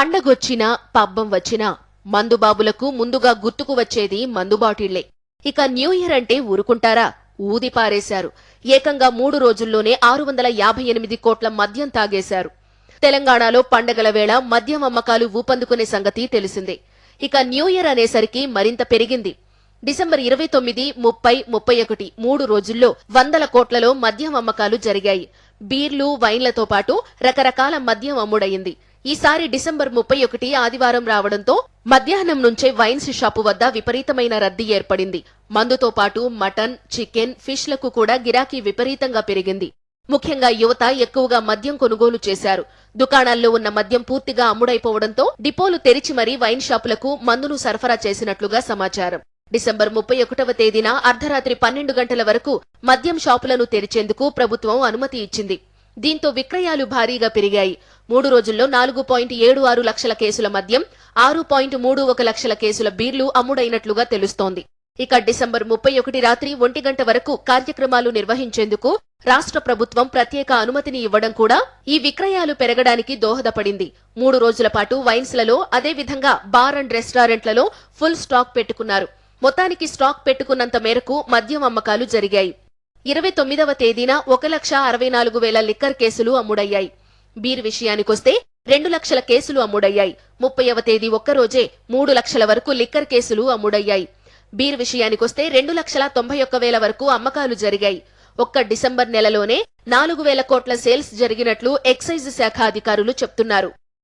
పండగొచ్చినా పబ్బం వచ్చినా మందుబాబులకు ముందుగా గుర్తుకు వచ్చేది మందుబాటిళ్ళే. ఇక న్యూ ఇయర్ అంటే ఊరుకుంటారా? ఊది పారేశారు. ఏకంగా మూడు రోజుల్లోనే ఆరు వందల యాభై ఎనిమిది కోట్ల మద్యం తాగేశారు. తెలంగాణలో పండగల వేళ మద్యం అమ్మకాలు ఊపందుకునే సంగతి తెలిసిందే. ఇక న్యూ ఇయర్ అనేసరికి మరింత పెరిగింది. డిసెంబర్ ఇరవై తొమ్మిది ముప్పై ముప్పై ఒకటి మూడు రోజుల్లో వందల కోట్లలో మద్యం అమ్మకాలు జరిగాయి. బీర్లు వైన్లతో పాటు రకరకాల మద్యం అమ్ముడయింది. ఈసారి డిసెంబర్ ముప్పై ఒకటి ఆదివారం రావడంతో మధ్యాహ్నం నుంచే వైన్స్ షాపు వద్ద విపరీతమైన రద్దీ ఏర్పడింది. మందుతో పాటు మటన్ చికెన్ ఫిష్లకు కూడా గిరాకీ విపరీతంగా పెరిగింది. ముఖ్యంగా యువత ఎక్కువగా మద్యం కొనుగోలు చేశారు. దుకాణాల్లో ఉన్న మద్యం పూర్తిగా అమ్ముడైపోవడంతో డిపోలు తెరిచి మరీ వైన్ షాపులకు మందును సరఫరా చేసినట్లుగా సమాచారం. డిసెంబర్ ముప్పై ఒకటవ తేదీన అర్ధరాత్రి పన్నెండు గంటల వరకు మద్యం షాపులను తెరిచేందుకు ప్రభుత్వం అనుమతి ఇచ్చింది. దీంతో విక్రయాలు భారీగా పెరిగాయి. మూడు రోజుల్లో నాలుగు పాయింట్ ఏడు ఆరు లక్షల కేసుల మద్యం ఆరు పాయింట్ మూడు ఒక లక్షల కేసుల బీర్లు అమ్ముడైనట్లుగా తెలుస్తోంది. ఇక డిసెంబర్ ముప్పై ఒకటి రాత్రి ఒంటి గంట వరకు కార్యక్రమాలు నిర్వహించేందుకు రాష్ట్ర ప్రభుత్వం ప్రత్యేక అనుమతిని ఇవ్వడం కూడా ఈ విక్రయాలు పెరగడానికి దోహదపడింది. మూడు రోజుల పాటు వైన్స్లలో అదేవిధంగా బార్ అండ్ రెస్టారెంట్లలో ఫుల్ స్టాక్ పెట్టుకున్నారు. మొత్తానికి స్టాక్ పెట్టుకున్నంత మేరకు మద్యం అమ్మకాలు జరిగాయి. ఇరవై తొమ్మిదవ తేదీన ఒక లక్ష అరవై నాలుగు వేల లిక్కర్ కేసులు అమ్ముడయ్యాయి. బీర్ విషయానికొస్తే రెండు లక్షల కేసులు అమ్ముడయ్యాయి. ముప్పైవ తేదీ ఒక్కరోజే మూడు లక్షల వరకు లిక్కర్ కేసులు అమ్ముడయ్యాయి. బీర్ విషయానికొస్తే రెండు లక్షల తొంభై ఒక్క వేల వరకు అమ్మకాలు జరిగాయి. ఒక్క డిసెంబర్ నెలలోనే నాలుగు వేల కోట్ల సేల్స్ జరిగినట్లు ఎక్సైజ్ శాఖ అధికారులు చెప్తున్నారు.